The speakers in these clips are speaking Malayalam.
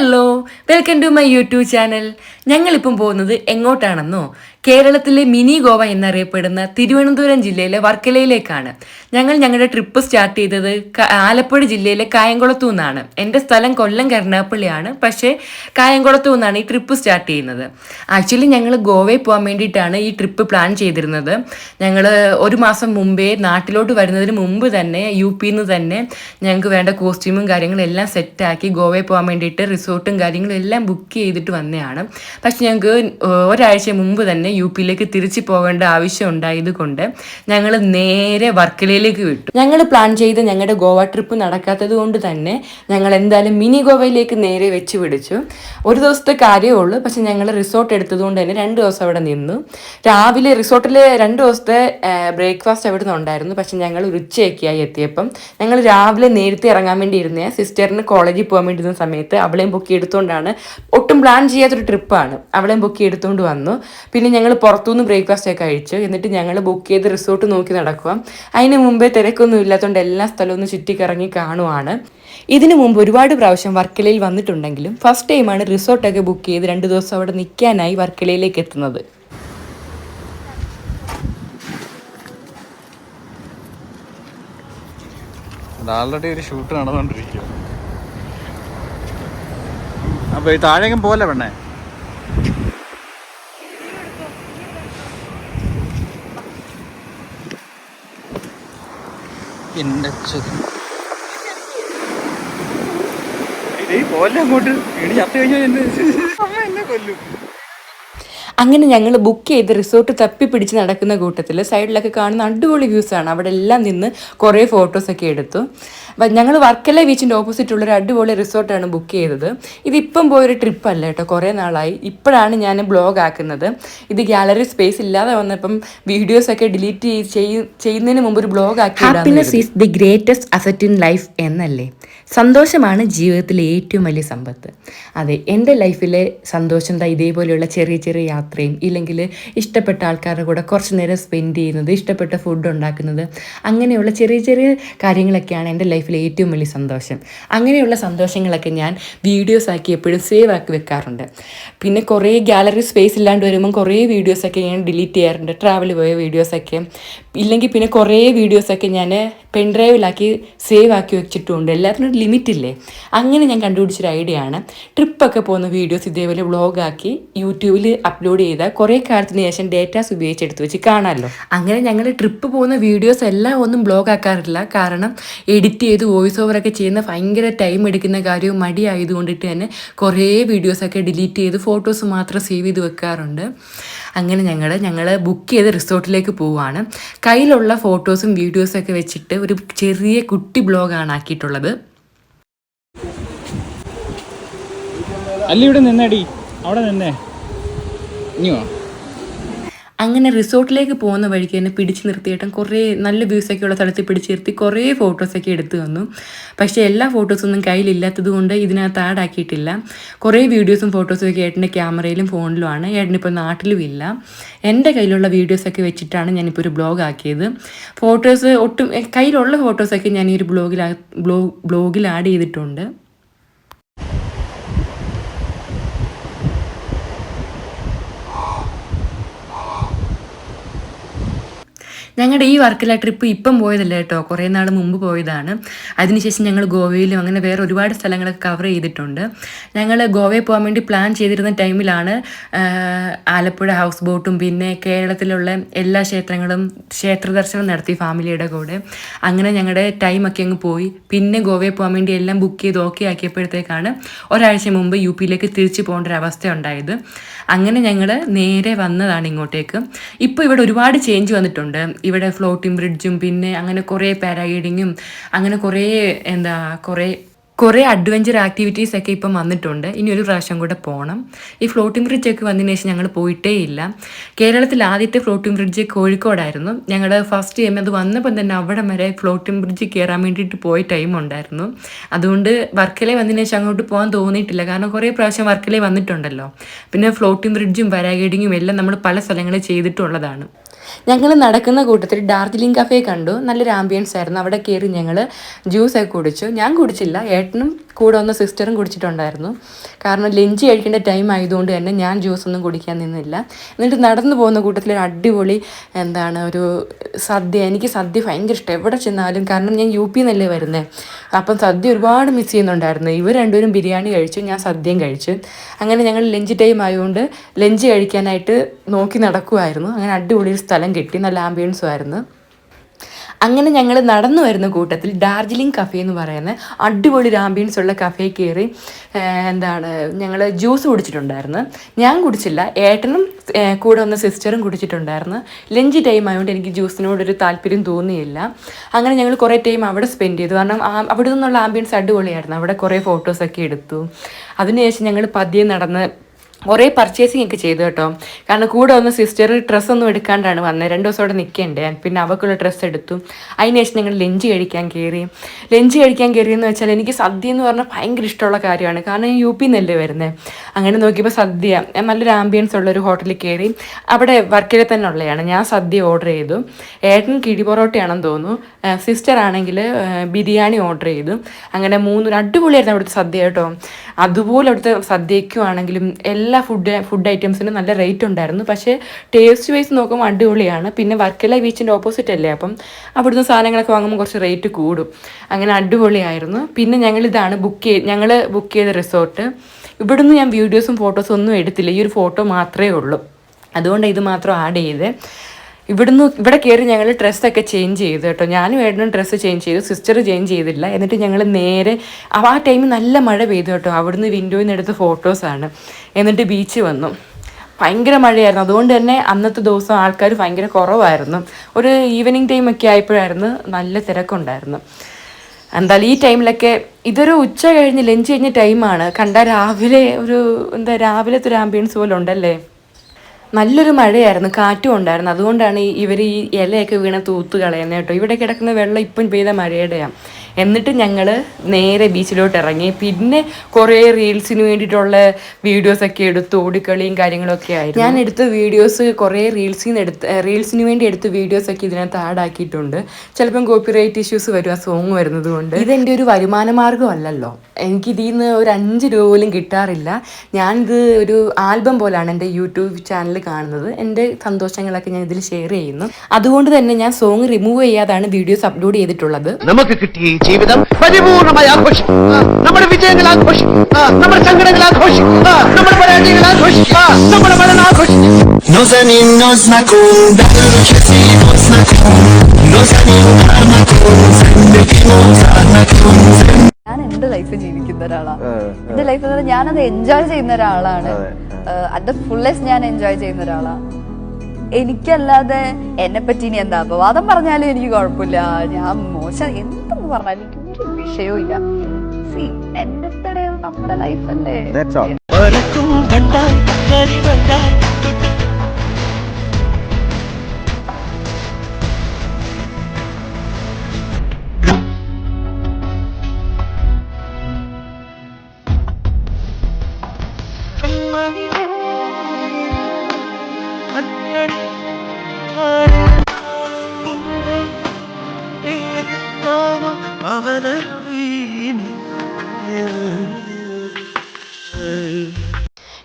Hello welcome to my YouTube channel ഞങ്ങളിപ്പം പോകുന്നത് എങ്ങോട്ടാണെന്നോ? കേരളത്തിലെ മിനി ഗോവ എന്നറിയപ്പെടുന്ന തിരുവനന്തപുരം ജില്ലയിലെ വർക്കലയിലേക്കാണ്. ഞങ്ങൾ ഞങ്ങളുടെ ട്രിപ്പ് സ്റ്റാർട്ട് ചെയ്തത് ആലപ്പുഴ ജില്ലയിലെ കായംകുളത്തു നിന്നാണ്. എന്റെ സ്ഥലം കൊല്ലം കരുനാപ്പള്ളിയാണ് പക്ഷേ കായംകുളത്തു നിന്നാണ് ഈ ട്രിപ്പ് സ്റ്റാർട്ട് ചെയ്യുന്നത്. ആക്ച്വലി ഞങ്ങൾ ഗോവയിൽ പോകാൻ വേണ്ടിയിട്ടാണ് ഈ ട്രിപ്പ് പ്ലാൻ ചെയ്തിരുന്നത്. ഞങ്ങൾ ഒരു മാസം മുമ്പേ നാട്ടിലോട്ട് വരുന്നതിന് മുമ്പ് തന്നെ യു പിയിൽ നിന്ന് തന്നെ ഞങ്ങൾക്ക് വേണ്ട കോസ്റ്റ്യൂമും കാര്യങ്ങളും എല്ലാം സെറ്റാക്കി ഗോവയിൽ പോകാൻ വേണ്ടിയിട്ട് റിസോർട്ടും കാര്യങ്ങളും എല്ലാം ബുക്ക് ചെയ്തിട്ട് വന്നതാണ്. പക്ഷെ ഞങ്ങൾക്ക് ഒരാഴ്ച മുമ്പ് തന്നെ യു പിയിലേക്ക് തിരിച്ചു പോകേണ്ട ആവശ്യം ഉണ്ടായത് കൊണ്ട് ഞങ്ങൾ നേരെ വർക്കലയിലേക്ക് വിട്ടു. ഞങ്ങൾ പ്ലാൻ ചെയ്ത് ഞങ്ങളുടെ ഗോവ ട്രിപ്പ് നടക്കാത്തത് കൊണ്ട് തന്നെ ഞങ്ങൾ എന്തായാലും മിനി ഗോവയിലേക്ക് നേരെ വെച്ച് പിടിച്ചു. ഒരു ദിവസത്തെ കാര്യമേ ഉള്ളൂ. പക്ഷെ ഞങ്ങൾ റിസോർട്ട് എടുത്തത് കൊണ്ട് തന്നെ രണ്ട് ദിവസം അവിടെ നിന്നു. രാവിലെ റിസോർട്ടിൽ രണ്ട് ദിവസത്തെ ബ്രേക്ക്ഫാസ്റ്റ് അവിടെ നിന്ന് ഉണ്ടായിരുന്നു. പക്ഷെ ഞങ്ങൾ ഒരു ഉച്ചയൊക്കെ എത്തിയപ്പം ഞങ്ങൾ രാവിലെ നേരത്തെ ഇറങ്ങാൻ വേണ്ടി ഇരുന്നേ. സിസ്റ്ററിന് കോളേജിൽ പോകാൻ വേണ്ടി ഇരുന്ന സമയത്ത് അവളെയും ബുക്ക് എടുത്തുകൊണ്ടാണ് ഒട്ടും പ്ലാൻ ചെയ്യാത്തൊരു ട്രിപ്പാണ് അവളെയും ബുക്ക് എടുത്തുകൊണ്ട് വന്നു. പിന്നെ ഞങ്ങൾ പുറത്തുനിന്ന് ബ്രേക്ക്ഫാസ്റ്റ് ഒക്കെ കഴിച്ചു. എന്നിട്ട് ഞങ്ങൾ ബുക്ക് ചെയ്ത് റിസോർട്ട് നോക്കി നടക്കുക അതിന് മുമ്പേ തിരക്കൊന്നും ഇല്ലാത്തതുകൊണ്ട് എല്ലാ സ്ഥലവും ഒന്ന് ചുറ്റിക്കറങ്ങി കാണുവാണ്. ഇതിനു മുമ്പ് ഒരുപാട് പ്രാവശ്യം വർക്കലയിൽ വന്നിട്ടുണ്ടെങ്കിലും ഫസ്റ്റ് ടൈമാണ് റിസോർട്ടൊക്കെ ബുക്ക് ചെയ്ത് രണ്ട് ദിവസം അവിടെ നിൽക്കാനായി വർക്കലയിലേക്ക് എത്തുന്നത്. ആൾറെഡി ഒരു ഷൂട്ട് നടന്നുകൊണ്ടിരിക്കുക അപ്പൊ ഈ താഴേക്കും പോലെ പെണ്ണേ? പോലെ അങ്ങോട്ട്? ഇനി ചത്ത കഴിഞ്ഞാൽ എന്നെ. അമ്മ എന്നെ കൊല്ലും. അങ്ങനെ ഞങ്ങൾ ബുക്ക് ചെയ്ത് റിസോർട്ട് തപ്പി പിടിച്ച് നടക്കുന്ന കൂട്ടത്തിൽ സൈഡിലൊക്കെ കാണുന്ന അടിപൊളി വ്യൂസ് ആണ്. അവിടെ എല്ലാം നിന്ന് കുറേ ഫോട്ടോസൊക്കെ എടുത്തു. ഞങ്ങൾ വർക്കല ബീച്ചിന്റെ ഓപ്പോസിറ്റ് ഉള്ള ഒരു അടിപൊളി റിസോർട്ടാണ് ബുക്ക് ചെയ്തത്. ഇതിപ്പം പോയൊരു ട്രിപ്പ് അല്ല കേട്ടോ കുറേ നാളായി. ഇപ്പോഴാണ് ഞാൻ ബ്ലോഗ് ആക്കുന്നത്. ഇത് ഗ്യാലറി സ്പേസ് ഇല്ലാതെ വന്നപ്പം വീഡിയോസൊക്കെ ഡിലീറ്റ് ചെയ്യുന്നതിന് മുമ്പ് ഒരു ബ്ലോഗ് ആക്കി happiness is the greatest asset in life എന്നല്ലേ? സന്തോഷമാണ് ജീവിതത്തിലെ ഏറ്റവും വലിയ സമ്പത്ത്. അതെ എന്റെ ലൈഫിലെ സന്തോഷം എന്താ ഇതേപോലെയുള്ള ചെറിയ ചെറിയ യാത്രയും ഇല്ലെങ്കിൽ ഇഷ്ടപ്പെട്ട ആൾക്കാരുടെ കൂടെ കുറച്ച് നേരം സ്പെൻഡ് ചെയ്യുന്നത് ഇഷ്ടപ്പെട്ട ഫുഡ് ഉണ്ടാക്കുന്നത് അങ്ങനെയുള്ള ചെറിയ ചെറിയ കാര്യങ്ങളൊക്കെയാണ് എന്റെ ലൈഫിലെ ഏറ്റവും വലിയ സന്തോഷം. അങ്ങനെയുള്ള സന്തോഷങ്ങളൊക്കെ ഞാൻ വീഡിയോസ് ആക്കി എപ്പോഴും സേവ് ആക്കി വെക്കാറുണ്ട്. പിന്നെ കുറേ ഗാലറി സ്പേസ് ഇല്ലാണ്ട് വരുമ്പം കുറേ വീഡിയോസൊക്കെ ഞാൻ ഡിലീറ്റ് ചെയ്യാറുണ്ട്. ട്രാവൽ പോയ വീഡിയോസൊക്കെ ഇല്ലെങ്കിൽ പിന്നെ കുറേ വീഡിയോസൊക്കെ ഞാൻ പെൻഡ്രൈവിലാക്കി സേവ് ആക്കി വെച്ചിട്ടുമുണ്ട് എല്ലാത്തിനും ഒരു ലിമിറ്റ് ഇല്ലേ? അങ്ങനെ ഞാൻ കണ്ടുപിടിച്ചൊരു ഐഡിയ ആണ്. ട്രിപ്പൊക്കെ പോകുന്ന വീഡിയോസ് ഇതേപോലെ വ്ളോഗാക്കി യൂട്യൂബിൽ അപ്ലോഡ് ചെയ്ത കുറേ കാലത്തിന് ശേഷം ഡേറ്റാസ് ഉപയോഗിച്ചെടുത്ത് വെച്ച് കാണാമല്ലോ അങ്ങനെ ഞങ്ങൾ ട്രിപ്പ് പോകുന്ന വീഡിയോസ് എല്ലാം ഒന്നും ബ്ലോഗ് ആക്കാറില്ല കാരണം എഡിറ്റ് ചെയ്ത് വോയിസ് ഓവറൊക്കെ ചെയ്യുന്ന ഭയങ്കര ടൈം എടുക്കുന്ന കാര്യവും മടി ആയതുകൊണ്ടിട്ട് തന്നെ കുറേ വീഡിയോസൊക്കെ ഡിലീറ്റ് ചെയ്ത് ഫോട്ടോസ് മാത്രം സേവ് ചെയ്ത് വെക്കാറുണ്ട്. അങ്ങനെ ഞങ്ങൾ ഞങ്ങൾ ബുക്ക് ചെയ്ത് റിസോർട്ടിലേക്ക് പോവുകയാണ് കയ്യിലുള്ള ഫോട്ടോസും വീഡിയോസൊക്കെ വെച്ചിട്ട് ഒരു ചെറിയ കുട്ടി ബ്ലോഗാണ് ആക്കിയിട്ടുള്ളത്. അല്ല ഇവിടെ നിന്നടി. അവിടെ നിന്നേ. ഇനി വാ അങ്ങനെ റിസോർട്ടിലേക്ക് പോകുന്ന വഴിക്ക് തന്നെ പിടിച്ചു നിർത്തിയിട്ട് കുറേ നല്ല വ്യൂസൊക്കെ ഉള്ള സ്ഥലത്ത് പിടിച്ച് നിർത്തി കുറേ ഫോട്ടോസൊക്കെ എടുത്തു വന്നു പക്ഷേ എല്ലാ ഫോട്ടോസൊന്നും കയ്യിലില്ലാത്തത് കൊണ്ട് ഇതിനകത്ത് ആഡ് ആക്കിയിട്ടില്ല. കുറേ വീഡിയോസും ഫോട്ടോസും ഒക്കെ ഏട്ടന്റെ ക്യാമറയിലും ഫോണിലുമാണ് ഏട്ടനിപ്പോൾ നാട്ടിലും ഇല്ല. എന്റെ കയ്യിലുള്ള വീഡിയോസൊക്കെ വെച്ചിട്ടാണ് ഞാനിപ്പോൾ ഒരു ബ്ലോഗ് ആക്കിയത്. ഫോട്ടോസ് ഒട്ടും കയ്യിലുള്ള ഫോട്ടോസൊക്കെ ഞാൻ ഈ ഒരു ബ്ലോഗിൽ ബ്ലോഗ് ബ്ലോഗിൽ ആഡ് ചെയ്തിട്ടുണ്ട്. ഞങ്ങളുടെ ഈ വർക്കിലെ ട്രിപ്പ് ഇപ്പം പോയതല്ല കേട്ടോ കുറേ നാൾ മുമ്പ് പോയതാണ്. അതിനുശേഷം ഞങ്ങൾ ഗോവയിലും അങ്ങനെ വേറെ ഒരുപാട് സ്ഥലങ്ങളൊക്കെ കവർ ചെയ്തിട്ടുണ്ട്. ഞങ്ങൾ ഗോവയിൽ പോകാൻ വേണ്ടി പ്ലാൻ ചെയ്തിരുന്ന ടൈമിലാണ് ആലപ്പുഴ ഹൗസ് ബോട്ടും പിന്നെ കേരളത്തിലുള്ള എല്ലാ ക്ഷേത്രങ്ങളും ക്ഷേത്ര ദർശനം നടത്തി ഫാമിലിയുടെ കൂടെ. അങ്ങനെ ഞങ്ങളുടെ ടൈമൊക്കെ അങ്ങ് പോയി. പിന്നെ ഗോവയിൽ പോകാൻ വേണ്ടി എല്ലാം ബുക്ക് ചെയ്ത് ഓക്കെ ആക്കിയപ്പോഴത്തേക്കാണ് ഒരാഴ്ച മുമ്പ് യു പിയിലേക്ക് തിരിച്ചു പോകേണ്ട ഒരു അവസ്ഥ ഉണ്ടായത്. അങ്ങനെ ഞങ്ങൾ നേരെ വന്നതാണ് ഇങ്ങോട്ടേക്ക്. ഇപ്പോൾ ഇവിടെ ഒരുപാട് ചേഞ്ച് വന്നിട്ടുണ്ട്. ഇവിടെ ഫ്ലോട്ടിംഗ് ബ്രിഡ്ജും പിന്നെ അങ്ങനെ കുറേ പാരാഗ്ലൈഡിങ്ങും അങ്ങനെ കുറേ എന്താ കുറേ കുറേ അഡ്വഞ്ചർ ആക്ടിവിറ്റീസ് ഒക്കെ ഇപ്പം വന്നിട്ടുണ്ട്. ഇനി ഒരു പ്രാവശ്യം കൂടെ പോകണം ഈ ഫ്ലോട്ടിംഗ് ബ്രിഡ്ജ് ഒക്കെ വന്നതിന് ശേഷം ഞങ്ങൾ പോയിട്ടേ ഇല്ല. കേരളത്തിൽ ആദ്യത്തെ ഫ്ലോട്ടിംഗ് ബ്രിഡ്ജ് കോഴിക്കോടായിരുന്നു. ഞങ്ങൾ ഫസ്റ്റ് ടൈം അത് വന്നപ്പം തന്നെ അവിടെ വരെ ഫ്ലോട്ടിംഗ് ബ്രിഡ്ജ് കയറാൻ വേണ്ടിയിട്ട് പോയ ടൈം ഉണ്ടായിരുന്നു. അതുകൊണ്ട് വർക്കലേ വന്നതിന് ശേഷം അങ്ങോട്ട് പോകാൻ തോന്നിയിട്ടില്ല. കാരണം കുറേ പ്രാവശ്യം വർക്കലേ വന്നിട്ടുണ്ടല്ലോ. പിന്നെ ഫ്ലോട്ടിംഗ് ബ്രിഡ്ജും പാരാഗ്ലൈഡിങ്ങും എല്ലാം നമ്മൾ പല സ്ഥലങ്ങളിൽ ചെയ്തിട്ടുള്ളതാണ്. ഞങ്ങൾ നടക്കുന്ന കൂട്ടത്തിൽ ഡാർജിലിംഗ് കഫേ കണ്ടു. നല്ലൊരു ആംബിയൻസ് ആയിരുന്നു. അവിടെ കയറി ഞങ്ങൾ ജ്യൂസൊക്കെ കുടിച്ചു. ഞാൻ കുടിച്ചില്ല. ഏട്ടനും കൂടെ ഒന്ന് സിസ്റ്ററും കുടിച്ചിട്ടുണ്ടായിരുന്നു. കാരണം ലഞ്ച് കഴിക്കേണ്ട ടൈം ആയതുകൊണ്ട് തന്നെ ഞാൻ ജ്യൂസ് ഒന്നും കുടിക്കാൻ നിന്നില്ല. എന്നിട്ട് നടന്നു പോകുന്ന കൂട്ടത്തിൽ ഒരു അടിപൊളി എന്താണ് ഒരു സദ്യ. എനിക്ക് സദ്യ ഭയങ്കര ഇഷ്ടം. എവിടെ ചെന്നാലും കാരണം ഞാൻ യു പി നിന്നല്ലേ വരുന്നത് അപ്പം സദ്യ ഒരുപാട് മിസ് ചെയ്യുന്നുണ്ടായിരുന്നു. ഇവർ രണ്ടുപേരും ബിരിയാണി കഴിച്ചു ഞാൻ സദ്യയും കഴിച്ചു. അങ്ങനെ ഞങ്ങൾ ലഞ്ച് ടൈം ആയതുകൊണ്ട് ലഞ്ച് കഴിക്കാനായിട്ട് നോക്കി നടക്കുമായിരുന്നു അങ്ങനെ അടിപൊളി ഒരു സ്ഥലം. കിട്ടി നല്ല ആംബിയൻസും ആയിരുന്നു. അങ്ങനെ ഞങ്ങൾ നടന്നു വരുന്ന കൂട്ടത്തിൽ ഡാർജിലിംഗ് കഫേ എന്ന് പറയുന്ന അടിപൊളി ആംബിയൻസ് ഉള്ള കഫേ കയറി എന്താണ് ഞങ്ങൾ ജ്യൂസ് കുടിച്ചിട്ടുണ്ടായിരുന്നു. ഞാൻ കുടിച്ചില്ല ഏട്ടനും കൂടെ വന്ന സിസ്റ്ററും കുടിച്ചിട്ടുണ്ടായിരുന്നു. ലഞ്ച് ടൈം ആയതുകൊണ്ട് എനിക്ക് ജ്യൂസിനോടൊരു താല്പര്യം തോന്നിയില്ല. അങ്ങനെ ഞങ്ങൾ കുറേ ടൈം അവിടെ സ്പെൻഡ് ചെയ്തു. കാരണം അവിടെ നിന്നുള്ള ആംബിയൻസ് അടിപൊളിയായിരുന്നു. അവിടെ കുറേ ഫോട്ടോസൊക്കെ എടുത്തു. അതിനുശേഷം ഞങ്ങൾ പതിയെ നടന്ന് കുറേ പർച്ചേസിങ് ഒക്കെ ചെയ്തു കേട്ടോ. കാരണം കൂടെ വന്ന സിസ്റ്റർ ഡ്രസ്സൊന്നും എടുക്കാണ്ടാണ് വന്നത് രണ്ട് ദിവസം അവിടെ നിൽക്കണ്ടേ പിന്നെ അവൾക്കുള്ള ഡ്രസ്സ് എടുത്തു. അതിനുശേഷം ഞങ്ങൾ ലഞ്ച് കഴിക്കാൻ കയറി. ലഞ്ച് കഴിക്കാൻ കയറിയെന്ന് വെച്ചാൽ എനിക്ക് സദ്യ എന്ന് പറഞ്ഞാൽ ഭയങ്കര ഇഷ്ടമുള്ള കാര്യമാണ്. കാരണം ഞാൻ യു പി നിന്നല്ലേ വരുന്നത് അങ്ങനെ നോക്കിയപ്പോൾ സദ്യ. നല്ലൊരു ആംബിയൻസ് ഉള്ള ഒരു ഹോട്ടലിൽ കയറി. അവിടെ വർക്കിലെ തന്നെ ഉള്ളതാണ് ഞാൻ സദ്യ ഓർഡർ ചെയ്തു. ഏട്ടൻ കിഴി പൊറോട്ടയാണെന്ന് തോന്നുന്നു. സിസ്റ്റർ ആണെങ്കിൽ ബിരിയാണി ഓർഡർ ചെയ്തു. അങ്ങനെ മൂന്ന് അടിപൊളിയായിരുന്നു അവിടുത്തെ സദ്യ കേട്ടോ. അതുപോലെ അവിടുത്തെ സദ്യയ്ക്കും ആണെങ്കിലും ഫുഡ് ഫുഡ് ഐറ്റംസിനും നല്ല റേറ്റ് ഉണ്ടായിരുന്നു. പക്ഷേ ടേസ്റ്റ് വൈസ് നോക്കുമ്പോൾ അടിപൊളിയാണ്. പിന്നെ വർക്കല ബീച്ചിന്റെ ഓപ്പോസിറ്റ് അല്ലേ? അപ്പം അവിടുന്ന് സാധനങ്ങളൊക്കെ വാങ്ങുമ്പോൾ കുറച്ച് റേറ്റ് കൂടും. അങ്ങനെ അടിപൊളിയായിരുന്നു. പിന്നെ ഞങ്ങളിതാണ് ബുക്ക് ചെയ്ത് ഞങ്ങൾ ബുക്ക് ചെയ്ത റിസോർട്ട് ഇവിടുന്ന് ഞാൻ വീഡിയോസും ഫോട്ടോസും ഒന്നും എടുത്തില്ല. ഈ ഒരു ഫോട്ടോ മാത്രമേ ഉള്ളൂ. അതുകൊണ്ട് ഇത് മാത്രം ആഡ് ചെയ്ത് ഇവിടുന്ന് ഇവിടെ കയറി ഞങ്ങൾ ഡ്രസ്സൊക്കെ ചേഞ്ച് ചെയ്തു കേട്ടോ. ഞാനും ഏട്ടനും ഡ്രസ്സ് ചേഞ്ച് ചെയ്തു സിസ്റ്റർ ചേഞ്ച് ചെയ്തില്ല. എന്നിട്ട് ഞങ്ങൾ നേരെ ആ ടൈമിൽ നല്ല മഴ പെയ്തു കേട്ടോ. അവിടുന്ന് വിൻഡോയിൽ നിന്ന് എടുത്ത ഫോട്ടോസാണ് എന്നിട്ട് ബീച്ച് വന്നു. ഭയങ്കര മഴയായിരുന്നു. അതുകൊണ്ട് തന്നെ അന്നത്തെ ദിവസം ആൾക്കാർ ഭയങ്കര കുറവായിരുന്നു. ഒരു ഈവനിങ് ടൈമൊക്കെ ആയപ്പോഴായിരുന്നു നല്ല തിരക്കുണ്ടായിരുന്നു. എന്തായാലും ഈ ടൈമിലൊക്കെ ഇതൊരു ഉച്ച കഴിഞ്ഞ് ലഞ്ച് കഴിഞ്ഞ ടൈമാണ് കണ്ട രാവിലെ ഒരു എന്താ രാവിലത്തെ ഒരു ആംബിയൻസ് പോലെ ഉണ്ടല്ലേ? നല്ലൊരു മഴയായിരുന്നു കാറ്റും ഉണ്ടായിരുന്നു. അതുകൊണ്ടാണ് ഇവർ ഈ ഇലയൊക്കെ വീണ തൂത്ത് കളയുന്നത് കേട്ടോ. ഇവിടെ കിടക്കുന്ന വെള്ളം ഇപ്പം പെയ്ത മഴയുടെയാണ് എന്നിട്ട് ഞങ്ങൾ നേരെ ബീച്ചിലോട്ട് ഇറങ്ങി പിന്നെ കുറേ റീൽസിന് വേണ്ടിയിട്ടുള്ള വീഡിയോസൊക്കെ എടുത്തു ഓടിക്കളിയും കാര്യങ്ങളൊക്കെ ആയിരുന്നു. ഞാൻ എടുത്ത വീഡിയോസ് കുറേ റീൽസിന് എടുത്ത് റീൽസിന് വേണ്ടി എടുത്ത വീഡിയോസൊക്കെ ഇതിനകത്ത് ആഡ് ആക്കിയിട്ടുണ്ട്. ചിലപ്പം കോപ്പിറൈറ്റ് ഇഷ്യൂസ് വരും ആ സോങ് വരുന്നത് കൊണ്ട്. ഇതെന്റെ ഒരു വരുമാന മാർഗമല്ലല്ലോ എനിക്ക് ഇതിൽ നിന്ന് ഒരു അഞ്ച് രൂപ പോലും കിട്ടാറില്ല. ഞാനിത് ഒരു ആൽബം പോലാണ് എന്റെ യൂട്യൂബ് ചാനൽ കാണുന്നത്. എന്റെ സന്തോഷങ്ങളൊക്കെ ഞാൻ ഇതിൽ ഷെയർ ചെയ്യുന്നു. അതുകൊണ്ട് തന്നെ ഞാൻ സോങ് റിമൂവ് ചെയ്യാതാണ് വീഡിയോസ് അപ്ലോഡ് ചെയ്തിട്ടുള്ളത്. നമുക്ക് കിട്ടിയ ജീവിതം പരിപൂർണമായി ആഘോഷിക്കും ആ, നമ്മുടെ വിജയങ്ങൾ ആഘോഷിക്കും ആ, നമ്മുടെ സങ്കടങ്ങൾ ആഘോഷിക്കും ആ, നമ്മുടെ പരാജയങ്ങൾ ആഘോഷിക്കും ആ, നമ്മുടെ മരണം ആഘോഷിക്കും No zanim no znakum, daru się si no znakum No zanim karmakum, zęby no ഞാൻ എന്റെ ലൈഫ് ജീവിക്കുന്ന ഒരാളാണ് എന്റെ ലൈഫ് എന്ന് പറഞ്ഞാൽ ഞാനത് എൻജോയ് ചെയ്യുന്ന ഒരാളാണ്. അത് ഫുള്ളസ്റ്റ് ഞാൻ എൻജോയ് ചെയ്യുന്ന ഒരാളാണ് എനിക്കല്ലാതെ എന്നെ പറ്റി ഇനി എന്താ അപവാദം പറഞ്ഞാലും എനിക്ക് കുഴപ്പമില്ല. ഞാൻ മോശം പറഞ്ഞാലും എനിക്ക് ഒരു വിഷയവും ഇല്ല സി എന്റെ നമ്മുടെ ലൈഫ് അല്ലേ?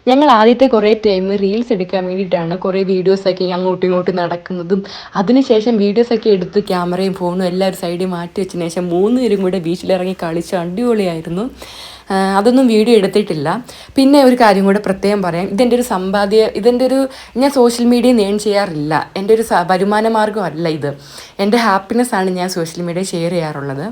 ഞങ്ങൾ ആദ്യത്തെ കുറേ ടൈം റീൽസ് എടുക്കാൻ വേണ്ടിയിട്ടാണ് കുറേ വീഡിയോസൊക്കെ അങ്ങോട്ടും ഇങ്ങോട്ടും നടക്കുന്നതും. അതിനുശേഷം വീഡിയോസൊക്കെ എടുത്ത് ക്യാമറയും ഫോണും എല്ലാവരും സൈഡിൽ മാറ്റി വെച്ചതിന് ശേഷം മൂന്ന് പേരും കൂടെ ബീച്ചിലിറങ്ങി കളിച്ച് അടിപൊളിയായിരുന്നു. അതൊന്നും വീഡിയോ എടുത്തിട്ടില്ല. പിന്നെ ഒരു കാര്യം കൂടെ പ്രത്യേകം പറയാം. ഇതെന്റെ ഒരു സമ്പാദ്യ ഇതെന്റെ ഒരു ഞാൻ സോഷ്യൽ മീഡിയ നേൺ ചെയ്യാറില്ല. എന്റെ ഒരു വരുമാന മാർഗമല്ല ഇത്. എന്റെ ഹാപ്പിനെസ് ആണ് ഞാൻ സോഷ്യൽ മീഡിയ ഷെയർ ചെയ്യാറുള്ളത്.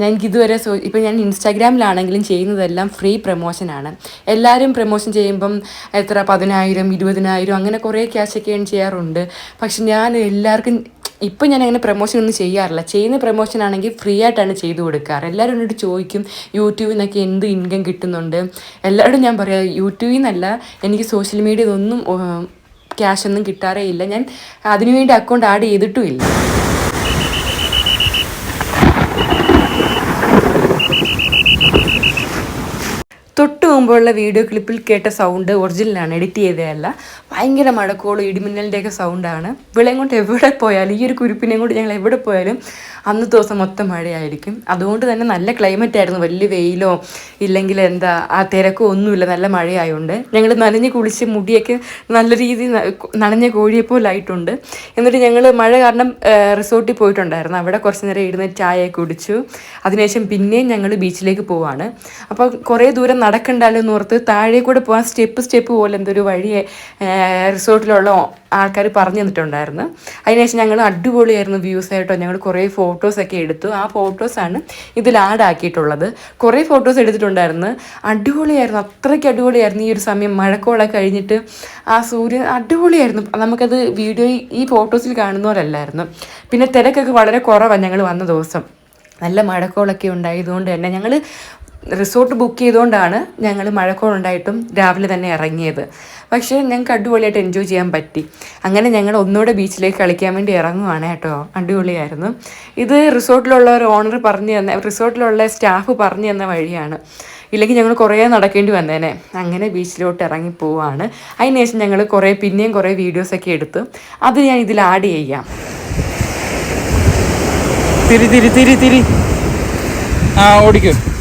ഞാൻ ഇതുവരെ സോ ഇപ്പം ഞാൻ ഇൻസ്റ്റാഗ്രാമിലാണെങ്കിലും ചെയ്യുന്നതെല്ലാം ഫ്രീ പ്രൊമോഷനാണ് എല്ലാവരും പ്രൊമോഷൻ ചെയ്യുമ്പം എത്ര പതിനായിരം ഇരുപതിനായിരം അങ്ങനെ കുറേ ക്യാഷൊക്കെ ഏൺ ചെയ്യാറുണ്ട്. പക്ഷെ ഞാൻ എല്ലാവർക്കും ഇപ്പം ഞാൻ അങ്ങനെ പ്രൊമോഷൻ ഒന്നും ചെയ്യാറില്ല. ചെയ്യുന്ന പ്രൊമോഷൻ ആണെങ്കിൽ ഫ്രീ ആയിട്ടാണ് ചെയ്തു കൊടുക്കാറ്. എല്ലാവരും എന്നോട് ചോദിക്കും യൂട്യൂബിൽ നിന്നൊക്കെ എന്ത് ഇൻകം കിട്ടുന്നുണ്ട്? എല്ലാവരോടും ഞാൻ പറയാം യൂട്യൂബിൽ നിന്നല്ല എനിക്ക് സോഷ്യൽ മീഡിയ ഇതൊന്നും ക്യാഷ് ഒന്നും കിട്ടാറേ ഇല്ല. ഞാൻ അതിനുവേണ്ടി അക്കൗണ്ട് ആഡ് ചെയ്തിട്ടും തൊട്ട് മുമ്പുള്ള വീഡിയോ ക്ലിപ്പിൽ കേട്ട സൗണ്ട് ഒറിജിനലാണ് എഡിറ്റ് ചെയ്തതല്ല. ഭയങ്കര മടക്കോളും ഇടിമിന്നലിന്റെയൊക്കെ സൗണ്ടാണ് വിളയും കൊണ്ട് എവിടെ പോയാലും ഈ ഒരു കുരുപ്പിനെയും കൊണ്ട് ഞങ്ങൾ എവിടെ പോയാലും അന്നത്തെ ദിവസം മൊത്തം മഴയായിരിക്കും. അതുകൊണ്ട് തന്നെ നല്ല ക്ലൈമറ്റ് ആയിരുന്നു. വലിയ വെയിലോ ഇല്ലെങ്കിൽ എന്താ ആ തിരക്കോ ഒന്നുമില്ല. നല്ല മഴയായതുകൊണ്ട് ഞങ്ങൾ നനഞ്ഞ് കുളിച്ച് മുടിയൊക്കെ നല്ല രീതിയിൽ നനഞ്ഞ കോഴിയെപ്പോലായിട്ടുണ്ട് എന്നിട്ട് ഞങ്ങൾ മഴ കാരണം റിസോർട്ടിൽ പോയിട്ടുണ്ടായിരുന്നു. അവിടെ കുറച്ച് നേരം ഇരുന്ന് ചായ കുടിച്ചു. അതിനുശേഷം പിന്നെയും ഞങ്ങൾ ബീച്ചിലേക്ക് പോവാണ്. അപ്പോൾ കുറേ ദൂരം നടക്കണ്ടല്ലോ എന്ന് ഓർത്ത് താഴെ കൂടെ പോകാൻ സ്റ്റെപ്പ് സ്റ്റെപ്പ് പോലെ എന്തൊരു വഴി റിസോർട്ടിലുള്ള ആൾക്കാർ പറഞ്ഞു തന്നിട്ടുണ്ടായിരുന്നു. അതിനുശേഷം ഞങ്ങൾ അടിപൊളിയായിരുന്നു വ്യൂസ് ആയിട്ടോ ഞങ്ങൾ കുറേ ഫോട്ടോസൊക്കെ എടുത്തു. ആ ഫോട്ടോസാണ് ഇതിൽ ആഡ് ആക്കിയിട്ടുള്ളത്. കുറേ ഫോട്ടോസ് എടുത്തിട്ടുണ്ടായിരുന്നു. അടിപൊളിയായിരുന്നു അത്രയ്ക്ക് അടിപൊളിയായിരുന്നു. ഈ ഒരു സമയം മഴക്കോളൊക്കെ കഴിഞ്ഞിട്ട് ആ സൂര്യൻ അടിപൊളിയായിരുന്നു. നമുക്കത് വീഡിയോ ഈ ഫോട്ടോസിൽ കാണുന്ന പോലല്ലായിരുന്നു. പിന്നെ തിരക്കൊക്കെ വളരെ കുറവാണ് ഞങ്ങൾ വന്ന ദിവസം. നല്ല മഴക്കോളൊക്കെ ഉണ്ടായതുകൊണ്ട് തന്നെ ഞങ്ങൾ റിസോർട്ട് ബുക്ക് ചെയ്തുകൊണ്ടാണ് ഞങ്ങൾ മഴക്കോളുണ്ടായിട്ടും രാവിലെ തന്നെ ഇറങ്ങിയത്. പക്ഷേ ഞങ്ങൾക്ക് അടിപൊളിയായിട്ട് എൻജോയ് ചെയ്യാൻ പറ്റി. അങ്ങനെ ഞങ്ങൾ ഒന്നുകൂടെ ബീച്ചിലേക്ക് കളിക്കാൻ വേണ്ടി ഇറങ്ങുവാണ് കേട്ടോ. അടിപൊളിയായിരുന്നു. ഇത് റിസോർട്ടിലുള്ള ഒരു ഓണർ പറഞ്ഞു തന്ന റിസോർട്ടിലുള്ള സ്റ്റാഫ് പറഞ്ഞു തന്ന വഴിയാണ്. ഇല്ലെങ്കിൽ ഞങ്ങൾ കുറേ നടക്കേണ്ടി വന്നേനെ. അങ്ങനെ ബീച്ചിലോട്ട് ഇറങ്ങി പോവാണ്. അതിനുശേഷം ഞങ്ങൾ കുറേ പിന്നെയും കുറേ വീഡിയോസൊക്കെ എടുത്തു അത് ഞാൻ ഇതിൽ ആഡ് ചെയ്യാം. തിരി തിരി തിരി തിരി. ആ ഓടിക്കോ.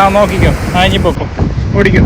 ആ നോക്കിക്കോ. ആ ഇനി പൊക്കോ ഓടിക്കോ.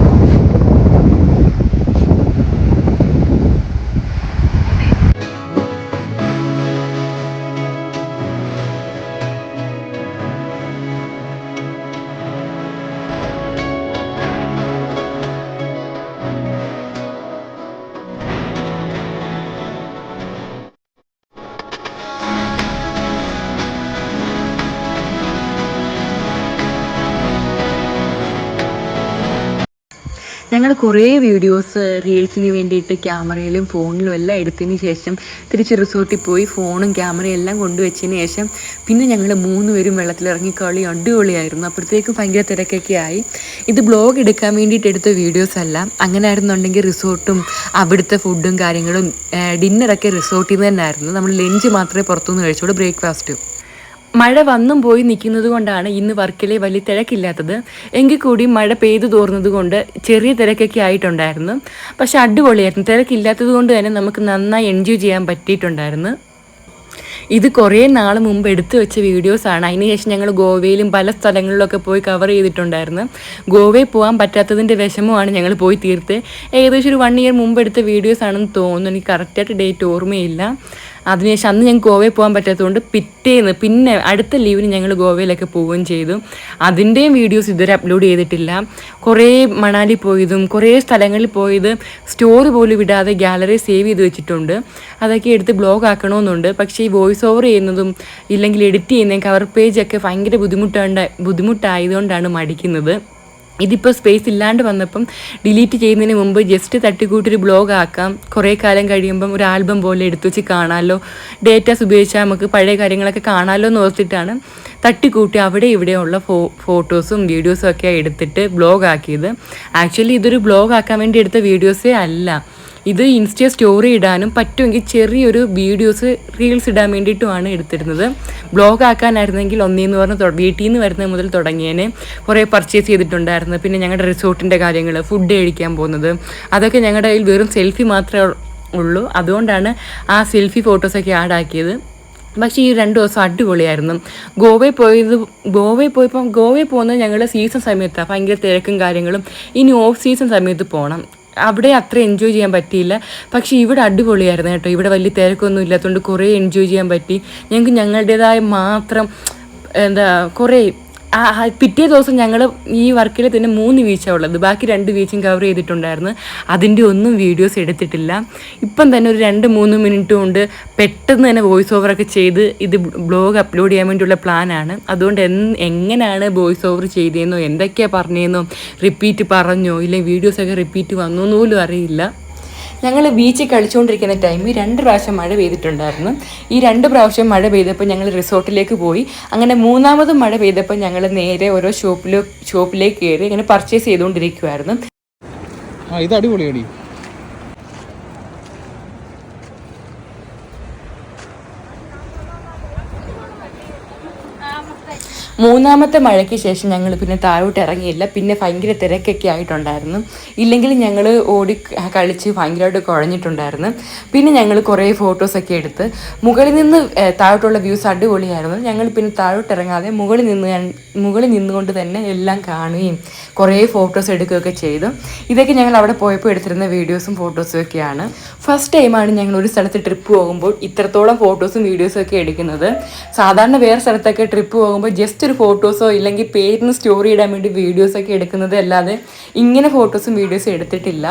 ഞങ്ങൾ കുറേ വീഡിയോസ് റീൽസിന് വേണ്ടിയിട്ട് ക്യാമറയിലും ഫോണിലും എല്ലാം എടുത്തതിന് ശേഷം തിരിച്ച് റിസോർട്ടിൽ പോയി ഫോണും ക്യാമറയും എല്ലാം കൊണ്ടുവച്ചതിന് ശേഷം പിന്നെ ഞങ്ങൾ മൂന്ന് പേരും വെള്ളത്തിലിറങ്ങി കളി അടിപൊളിയായിരുന്നു. അപ്പോഴത്തേക്കും ഭയങ്കര തിരക്കൊക്കെ ആയി. ഇത് ബ്ലോഗ് എടുക്കാൻ വേണ്ടിയിട്ട് എടുത്ത വീഡിയോസ് അല്ല. അങ്ങനെ ആയിരുന്നുണ്ടെങ്കിൽ റിസോർട്ടും അവിടുത്തെ ഫുഡും കാര്യങ്ങളും ഡിന്നറൊക്കെ റിസോർട്ടിൽ നിന്ന് തന്നെ ആയിരുന്നു നമ്മൾ ലഞ്ച് മാത്രമേ പുറത്തുനിന്ന് കഴിച്ചുള്ളൂ ബ്രേക്ക്ഫാസ്റ്റും മഴ വന്നും പോയി നിൽക്കുന്നത് കൊണ്ടാണ് ഇന്ന് വർക്കിലെ വലിയ തിരക്കില്ലാത്തത്. എങ്കിൽ കൂടി മഴ പെയ്തു തോർന്നത് കൊണ്ട് ചെറിയ തിരക്കൊക്കെ ആയിട്ടുണ്ടായിരുന്നു. പക്ഷെ അടിപൊളിയായിരുന്നു. തിരക്കില്ലാത്തത് കൊണ്ട് തന്നെ നമുക്ക് നന്നായി എൻജോയ് ചെയ്യാൻ പറ്റിയിട്ടുണ്ടായിരുന്നു. ഇത് കുറേ നാൾ മുമ്പ് എടുത്തു വെച്ച വീഡിയോസാണ് അതിനുശേഷം ഞങ്ങൾ ഗോവയിലും പല സ്ഥലങ്ങളിലൊക്കെ പോയി കവർ ചെയ്തിട്ടുണ്ടായിരുന്നു. ഗോവയിൽ പോകാൻ പറ്റാത്തതിന്റെ വിഷമമാണ് ഞങ്ങൾ പോയി തീർത്ത് ഏകദേശം ഒരു വൺ ഇയർ മുമ്പ് എടുത്ത വീഡിയോസാണെന്ന് തോന്നുന്നു. എനിക്ക് കറക്റ്റായിട്ട് ഡേറ്റ് ഓർമ്മയില്ല. അതിനുശേഷം അന്ന് ഞങ്ങൾക്ക് ഗോവയിൽ പോകാൻ പറ്റാത്തതുകൊണ്ട് പിറ്റേന്ന് പിന്നെ അടുത്ത ലീവിന് ഞങ്ങൾ ഗോവയിലൊക്കെ പോവുകയും ചെയ്തു. അതിന്റെയും വീഡിയോസ് ഇതുവരെ അപ്ലോഡ് ചെയ്തിട്ടില്ല. കുറേ മണാലി പോയതും കുറേ സ്ഥലങ്ങളിൽ പോയത് സ്റ്റോറി പോലും വിടാതെ ഗാലറി സേവ് ചെയ്ത് വെച്ചിട്ടുണ്ട്. അതൊക്കെ എടുത്ത് ബ്ലോഗ് ആക്കണമെന്നുണ്ട്. പക്ഷേ ഈ വോയിസ് ഓവർ ചെയ്യുന്നതും ഇല്ലെങ്കിൽ എഡിറ്റ് ചെയ്യുന്നതും കവർ പേജൊക്കെ ഭയങ്കര ബുദ്ധിമുട്ടായ ബുദ്ധിമുട്ടായതുകൊണ്ടാണ് മടിക്കുന്നത്. ഇതിപ്പോൾ സ്പേസ് ഇല്ലാണ്ട് വന്നപ്പം ഡിലീറ്റ് ചെയ്യുന്നതിന് മുമ്പ് ജസ്റ്റ് തട്ടിക്കൂട്ടൊരു ബ്ലോഗ് ആക്കാം. കുറേ കാലം കഴിയുമ്പം ഒരു ആൽബം പോലെ എടുത്തു വെച്ച് കാണാമല്ലോ ഡേറ്റാസ് ഉപയോഗിച്ചാൽ നമുക്ക് പഴയ കാര്യങ്ങളൊക്കെ കാണാമല്ലോ എന്ന് ഓർത്തിട്ടാണ് തട്ടിക്കൂട്ടി അവിടെ ഇവിടെയുള്ള ഫോ ഫോട്ടോസും വീഡിയോസും ഒക്കെ എടുത്തിട്ട് ബ്ലോഗ് ആക്കിയത്. ആക്ച്വലി ഇതൊരു ബ്ലോഗ് ആക്കാൻ വേണ്ടി എടുത്ത വീഡിയോസേ അല്ല. ഇത് ഇൻസ്റ്റ സ്റ്റോറി ഇടാനും പറ്റുമെങ്കിൽ ചെറിയൊരു വീഡിയോസ് റീൽസ് ഇടാൻ വേണ്ടിയിട്ടുമാണ് എടുത്തിരുന്നത്. ബ്ലോഗ് ആക്കാനായിരുന്നെങ്കിൽ ഒന്നേന്ന് പറഞ്ഞ് വീട്ടിൽ നിന്ന് വരുന്നത് മുതൽ തുടങ്ങിയേനെ. കുറേ പർച്ചേസ് ചെയ്തിട്ടുണ്ടായിരുന്നു. പിന്നെ ഞങ്ങളുടെ റിസോർട്ടിന്റെ കാര്യങ്ങൾ ഫുഡ് കഴിക്കാൻ പോകുന്നത്. അതൊക്കെ ഞങ്ങളുടെ കയ്യിൽ വെറും സെൽഫി മാത്രമേ ഉള്ളൂ. അതുകൊണ്ടാണ് ആ സെൽഫി ഫോട്ടോസൊക്കെ ആഡ് ആക്കിയത്. പക്ഷേ ഈ രണ്ട് ദിവസം അടിപൊളിയായിരുന്നു. ഗോവയിൽ പോയത് ഗോവയിൽ പോയപ്പോൾ ഗോവയിൽ പോകുന്നത് ഞങ്ങൾ സീസൺ സമയത്താണ് ഭയങ്കര തിരക്കും കാര്യങ്ങളും. ഇനി ഓഫ് സീസൺ സമയത്ത് പോകണം അവിടെ അത്ര എൻജോയ് ചെയ്യാൻ പറ്റിയില്ല. പക്ഷേ ഇവിടെ അടിപൊളിയായിരുന്നു കേട്ടോ. ഇവിടെ വലിയ തിരക്കൊന്നും ഇല്ലാത്തതുകൊണ്ട് കുറേ എൻജോയ് ചെയ്യാൻ പറ്റി. ഞങ്ങൾക്ക് ഞങ്ങളുടേതായ മാത്രം എന്താ കുറേ ആ പിറ്റേ ദിവസം ഞങ്ങൾ ഈ വർക്കിൽ തന്നെ മൂന്ന് വീഴ്ച ഉള്ളത്. ബാക്കി രണ്ട് വീഴ്ചയും കവർ ചെയ്തിട്ടുണ്ടായിരുന്നു. അതിന്റെ ഒന്നും വീഡിയോസ് എടുത്തിട്ടില്ല. ഇപ്പം തന്നെ ഒരു രണ്ട് മൂന്ന് മിനിറ്റ് കൊണ്ട് പെട്ടെന്ന് തന്നെ വോയിസ് ഓവറൊക്കെ ചെയ്ത് ഇത് ബ്ലോഗ് അപ്ലോഡ് ചെയ്യാൻ വേണ്ടിയുള്ള പ്ലാനാണ് അതുകൊണ്ട് എന്ന് എങ്ങനെയാണ് വോയിസ് ഓവർ ചെയ്തതെന്നോ എന്തൊക്കെയാണ് പറഞ്ഞതെന്നോ റിപ്പീറ്റ് പറഞ്ഞോ ഇല്ലെങ്കിൽ വീഡിയോസൊക്കെ റിപ്പീറ്റ് വന്നോ എന്നുപോലും അറിയില്ല. ഞങ്ങൾ ബീച്ചിൽ കളിച്ചുകൊണ്ടിരിക്കുന്ന ടൈമിൽ രണ്ട് പ്രാവശ്യം മഴ പെയ്തിട്ടുണ്ടായിരുന്നു. ഈ രണ്ട് പ്രാവശ്യം മഴ പെയ്തപ്പോൾ ഞങ്ങൾ റിസോർട്ടിലേക്ക് പോയി. അങ്ങനെ മൂന്നാമതും മഴ പെയ്തപ്പോൾ ഞങ്ങൾ നേരെ ഓരോ ഷോപ്പിലോ ഷോപ്പിലേക്ക് കയറി ഇങ്ങനെ പർച്ചേസ് ചെയ്തുകൊണ്ടിരിക്കുമായിരുന്നു ഇത് അടിപൊളിയടി. മൂന്നാമത്തെ മഴയ്ക്ക് ശേഷം ഞങ്ങൾ പിന്നെ താഴോട്ട് ഇറങ്ങിയില്ല. പിന്നെ ഭയങ്കര തിരക്കൊക്കെ ആയിട്ടുണ്ടായിരുന്നു. ഇല്ലെങ്കിൽ ഞങ്ങൾ ഓടി കളിച്ച് ഭയങ്കരമായിട്ട് കുഴഞ്ഞിട്ടുണ്ടായിരുന്നു. പിന്നെ ഞങ്ങൾ കുറേ ഫോട്ടോസൊക്കെ എടുത്ത് മുകളിൽ നിന്ന് താഴോട്ടുള്ള വ്യൂസ് അടിപൊളിയായിരുന്നു. ഞങ്ങൾ പിന്നെ താഴോട്ട് ഇറങ്ങാതെ മുകളിൽ നിന്ന് മുകളിൽ നിന്നുകൊണ്ട് തന്നെ എല്ലാം കാണുകയും കുറേ ഫോട്ടോസ് എടുക്കുകയൊക്കെ ചെയ്തു. ഇതൊക്കെ ഞങ്ങൾ അവിടെ പോയപ്പോൾ എടുത്തിരുന്ന വീഡിയോസും ഫോട്ടോസും ഒക്കെയാണ്. ഫസ്റ്റ് ടൈമാണ് ഞങ്ങൾ ഒരു സ്ഥലത്ത് ട്രിപ്പ് പോകുമ്പോൾ ഇത്രത്തോളം ഫോട്ടോസും വീഡിയോസും ഒക്കെ എടുക്കുന്നത്. സാധാരണ വേറെ സ്ഥലത്തൊക്കെ ട്രിപ്പ് പോകുമ്പോൾ ജസ്റ്റ് ഒരു ഫോട്ടോസോ ഇല്ലെങ്കിൽ പേരിന് സ്റ്റോറി ഇടാൻ വേണ്ടി വീഡിയോസൊക്കെ എടുക്കുന്നത് അല്ലാതെ ഇങ്ങനെ ഫോട്ടോസും വീഡിയോസും എടുത്തിട്ടില്ല.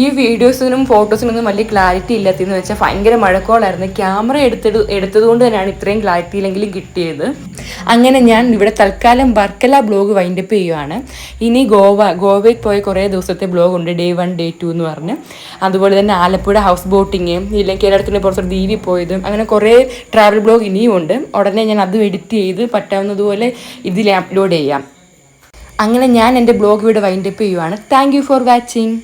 ഈ വീഡിയോസിനും ഫോട്ടോസിനൊന്നും വലിയ ക്ലാരിറ്റി ഇല്ലാത്തതെന്ന് വെച്ചാൽ ഭയങ്കര മഴക്കോളായിരുന്നു. ക്യാമറ എടുത്തത് എടുത്തതുകൊണ്ട് തന്നെയാണ് ഇത്രയും ക്ലാരിറ്റി ഇല്ലെങ്കിലും കിട്ടിയത്. അങ്ങനെ ഞാൻ ഇവിടെ തൽക്കാലം വർക്കല ബ്ലോഗ് വൈൻഡപ്പ് ചെയ്യുവാണ്. ഇനി ഗോവ ഗോവയിൽ പോയ കുറേ ദിവസത്തെ ബ്ലോഗ് ഉണ്ട്. ഡേ വൺ ഡേ ടു എന്ന് പറഞ്ഞ്. അതുപോലെ തന്നെ ആലപ്പുഴ ഹൗസ് ബോട്ടിങ് ഇല്ലെങ്കിൽ കേരളത്തിന്റെ പുറത്തൊരു ദ്വീപിൽ പോയതും അങ്ങനെ കുറേ ട്രാവൽ ബ്ലോഗ് ഇനിയും ഉണ്ട്. ഉടനെ ഞാൻ അതും എഡിറ്റ് ചെയ്ത് പറ്റാവുന്നതുപോലെ ഇതിൽ അപ്ലോഡ് ചെയ്യാം. അങ്ങനെ ഞാൻ എന്റെ ബ്ലോഗ് ഇവിടെ വൈൻഡപ്പ് ചെയ്യുവാണ്. Thank for watching